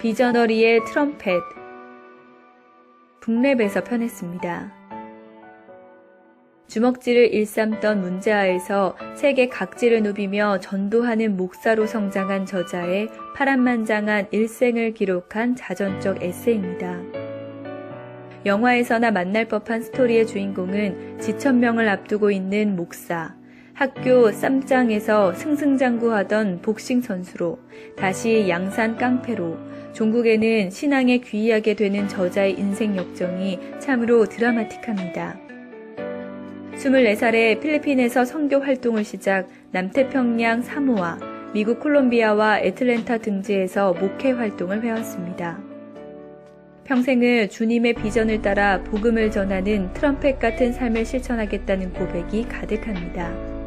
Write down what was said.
비저너리의 트럼펫 북랩에서 편했습니다. 주먹질을 일삼던 문제아에서 세계 각지를 누비며 전도하는 목사로 성장한 저자의 파란만장한 일생을 기록한 자전적 에세이입니다. 영화에서나 만날 법한 스토리의 주인공은 지천명을 앞두고 있는 목사, 학교 쌈장에서 승승장구하던 복싱 선수로 다시 양산 깡패로 종국에는 신앙에 귀의하게 되는 저자의 인생 역정이 참으로 드라마틱합니다. 24살에 필리핀에서 선교 활동을 시작 남태평양 사모아, 미국 콜롬비아와 애틀랜타 등지에서 목회 활동을 해왔습니다. 평생을 주님의 비전을 따라 복음을 전하는 트럼펫 같은 삶을 실천하겠다는 고백이 가득합니다.